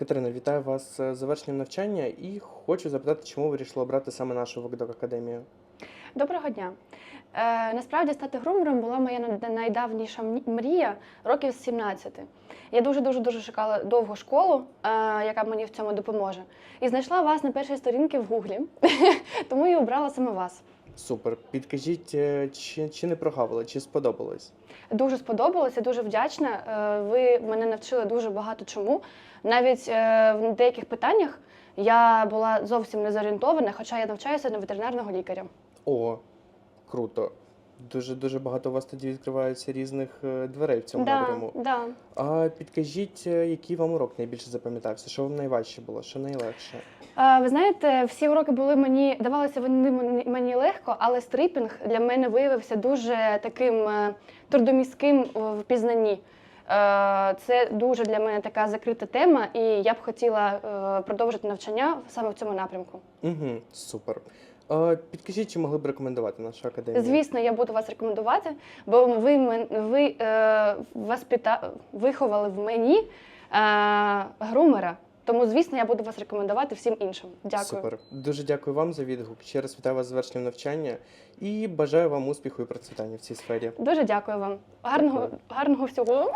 Катерина, вітаю вас з завершенням навчання і хочу запитати, чому ви вирішили обрати саме нашу Вокдок Академію? Доброго дня. Е, насправді стати грумером була моя найдавніша мрія років з 17. Я дуже дуже дуже шукала довгу школу, е, яка мені в цьому допоможе. І знайшла вас на першій сторінці в гуглі, тому і обрала саме вас. Супер. Підкажіть, е, чи, чи не прогавили, чи сподобалось? Дуже сподобалося, дуже вдячна. Е, Ви мене навчили дуже багато чому. Навіть е, в деяких питаннях я була зовсім не зорієнтована, хоча я навчаюся на ветеринарного лікаря. О, круто. Дуже дуже багато у вас тоді відкривається різних е, дверей в цьому да, напряму. да. А підкажіть, е, який вам урок найбільше запам'ятався? Що вам найважче було, що найлегше? Е, Ви знаєте, всі уроки були мені давалися вони мені- легко, але стрипінг для мене виявився дуже таким е, трудомістким в пізнанні. Це дуже для мене така закрита тема, і я б хотіла продовжити навчання саме в цьому напрямку. Угу, супер. Підкажіть, чи могли б рекомендувати нашу академію? Звісно, я буду вас рекомендувати, бо ви, мен- ви е, воспита... виховали в мені е, грумера. Тому, звісно, я буду вас рекомендувати всім іншим. Дякую. Супер. Дуже дякую вам за відгук. Ще раз вітаю вас з завершенням навчання і бажаю вам успіху і процвітання в цій сфері. Дуже дякую вам. Гарного, Дякую. гарного всього.